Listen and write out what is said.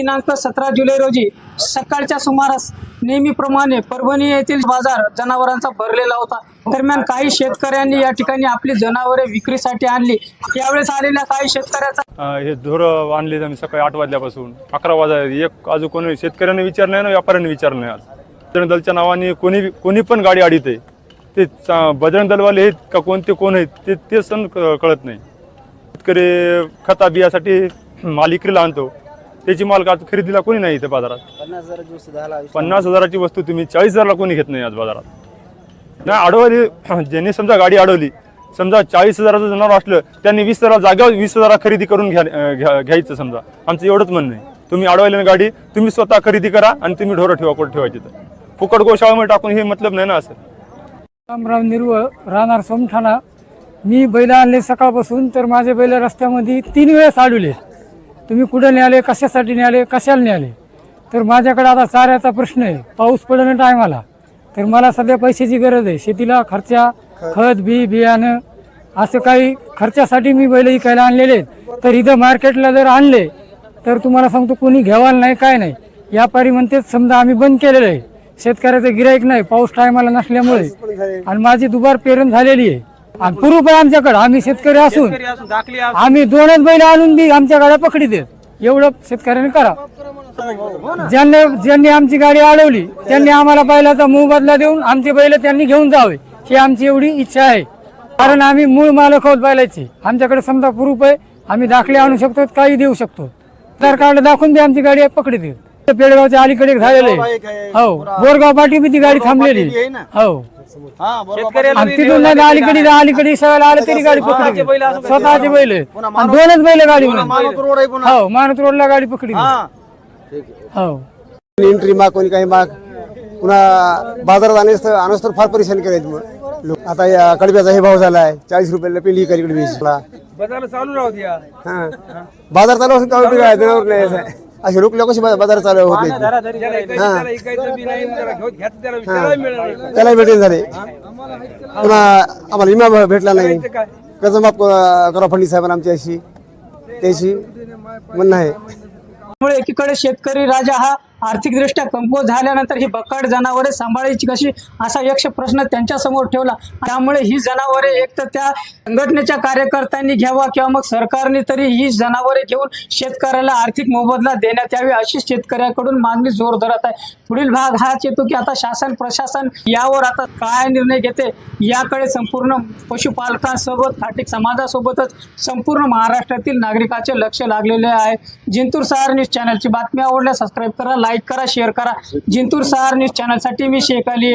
दिनांक सतरा जुलै रोजी सकाळच्या सुमारास नेहमीप्रमाणे परभणी येथील बाजार जनावरांचा भरलेला होता. दरम्यान काही शेतकऱ्यांनी या ठिकाणी आपली जनावरे विक्रीसाठी आणली. यावेळेस आलेल्या काही शेतकऱ्याचा हे ढोरं आणले आम्ही सकाळी आठ वाजल्यापासून. अकरा वाजा एक अजून कोणी शेतकऱ्यांनी विचारलं नाही ना व्यापाऱ्यांनी विचारलं नाही आज. बजरंग दलच्या नावाने कोणी कोणी पण गाडी आडीत आहे. ते बजरंग दलवाले आहेत का कोणते कोण आहेत ते ते सण कळत नाही. शेतकरी खता बियासाठी मालिकरीला आणतो. त्याची माल का खरेदीला कोणी नाही इथे बाजारात. पन्नास हजाराची वस्तू तुम्ही चाळीस हजारला कोणी घेत नाही आज बाजारात. नाही अडवली ज्यांनी समजा गाडी अडवली समजा चाळीस हजाराचं जनावर असलं त्यांनी वीस हजार जागेवर वीस हजार खरेदी करून घ्या घ्या- घ्यायचं समजा. आमचं एवढंच म्हणणं आहे. तुम्ही अडवायला ना गाडी तुम्ही स्वतः खरेदी करा आणि तुम्ही ढोरं ठेवा कुठं ठेवायची तर फुकट गोशाळामध्ये टाकून हे मतलब नाही ना असं. रामराव निर्वळ राहणार सोमठाणा. मी बैल आणले सकाळपासून तर माझे बैल रस्त्यामध्ये तीन वेळेस अडवले. तुम्ही कुठे न्याले कशासाठी न्याले कशाला न्याले तर माझ्याकडे आता चाऱ्याचा प्रश्न आहे. पाऊस पडणं टायमाला तर मला सध्या पैशाची गरज आहे. शेतीला खर्चा खत बी बियाणं असं काही खर्चासाठी मी बैल विकायला आणलेले तर इथं मार्केटला जर आणले तर तुम्हाला सांगतो कोणी घ्यावाला नाही काय नाही. व्यापारी म्हणते समजा आम्ही बंद केलेलं आहे. शेतकऱ्याचं गिराईक नाही. पाऊस टायमाला नसल्यामुळे. आणि माझी दुबार पेरण झालेली आहे. आणि पूर्व पण आमच्याकडे आम्ही शेतकरी असून. आम्ही दोनच बैल आणून बी आमच्या गाड्या पकडी देत. एवढं शेतकऱ्याने करा. ज्यांनी ज्यांनी आमची गाडी अडवली त्यांनी आम्हाला बैलाचा मोबदला देऊन आमचे बैल त्यांनी घेऊन जावे ही आमची एवढी इच्छा आहे. कारण आम्ही मूळ मालक आहोत बैलाचे. आमच्याकडे समजा प्रूफ आहे आम्ही दाखले आणू शकतो काही देऊ शकतो. आधार कार्ड दाखवून बी आमची गाडी पकडी देत. पेडगावच्या अलीकडे झालेलं आहे. हो. बोरगाव पाठी बी ती गाडी थांबलेली. हो. हा आणि तिथून नाही अलीकडे अलीकडे सगळ्याला आलं तरी गाडी पकडी स्वतःचे बैल आहे. आणि दोनच बैल गाडी हो मानत रोडला गाडी पकडी हा. हो. एंट्री माग कोणी काही माग पुन्हा बाजारात आणस तर आणस तर फार परेशान करायचं मग. लोक आता या कडब्याचा हे भाव झालाय चाळीस रुपयाला पेंडी इकडे बेचला बाजार चालू राहू द्या. हा. बाजार चालू असून काय उपयोग आहे जनावर नाही असं आहे. असे लोक कसे बा- बाजार चालू होत नाही. त्याला भेटेल झाले. पुन्हा आम्हाला विमा भ- भेटला नाही. कर्ज माफ क- करा फडणवीस साहेबांना आमची अशी. त्याची म्हणणं आहे. त्यामुळे एकीकडे शेतकरी राजा हा आर्थिकदृष्ट्या कमकुवत झाल्यानंतर ही बकाड जनावरे सांभाळायची कशी असा यक्ष प्रश्न त्यांच्यासमोर ठेवला. त्यामुळे ही जनावरे एक तर त्या संघटनेच्या कार्यकर्त्यांनी घ्यावा किंवा मग सरकारने तरी ही जनावरे घेऊन शेतकऱ्याला आर्थिक मोबदला देण्यात यावी अशी शेतकऱ्याकडून मागणी जोर धरत आहे. पुढील भाग हाच येतो की आता शासन प्रशासन यावर आता काय निर्णय घेते याकडे संपूर्ण पशुपालकांसोबत थाटिक समाजासोबतच संपूर्ण महाराष्ट्रातील नागरिकाचे लक्ष लागलेले आहे. जिंतूर सहार न्यूज चॅनलची बातमी आवडल्या सबस्क्राईब करा लाईक करा शेअर करा. जिंतूर सहार न्यूज चॅनलसाठी मी शेख अली